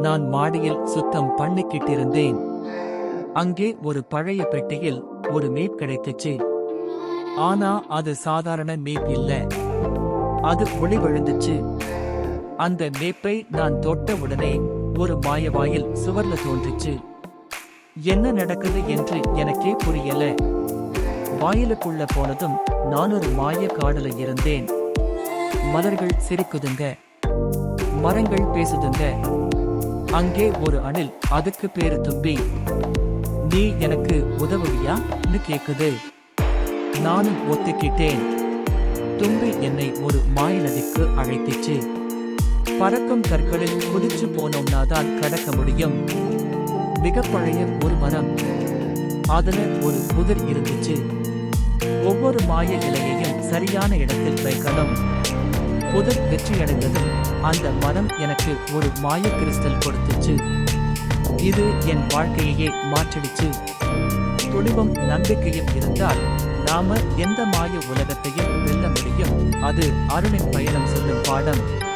நான் மாடியில் சுத்தம் பண்ணிக்கிட்டிருந்தேன். அங்கே ஒரு பழைய பெட்டியில் ஒரு மேப் கிடைத்துச்சு. ஆனா அது சாதாரண மேப் இல்ல. அது ஒளி விழுந்துச்சு. அந்த மேப்பை நான் தொட்ட உடனே ஒரு மாயவாயில் சுவர்ல தோன்றுச்சு. என்ன நடக்குது என்று எனக்கே புரியல. வாயிலுக்குள்ள போனதும் நான் ஒரு மாய காடல இருந்தேன். மலர்கள் சிரிக்குதுங்க. மரங்கள் பேசுதுங்க. அங்கே ஒரு அணில் அதுக்கு பேரு தும்பி நீ எனக்கு உதவுவியான்னு கேக்குது. நானும் ஒத்துக்கிட்டேன். தும்பி என்னை ஒரு மாய நதிக்கு அழைத்துச்சு. பறக்கும் கற்களில் குதிச்சு போனோம்னா தான் கடக்க முடியும். மிக பழைய ஒரு மரம். அதுல ஒரு புதிர் இருந்துச்சு. ஒவ்வொரு மாய இலையையும் சரியான இடத்தில் வைக்கணும். புதிர் வெற்றியடைந்ததும் அந்த மதம் எனக்கு ஒரு மாய கிறிஸ்டல் கொடுத்துச்சு. இது என் வாழ்க்கையையே மாற்றிடுச்சு. துணிவும் நம்பிக்கையும் இருந்தால் நாம எந்த மாய உலகத்தையும் வெல்ல முடியும். அது அருணின் பயணம் சொல்லும் பாடம்.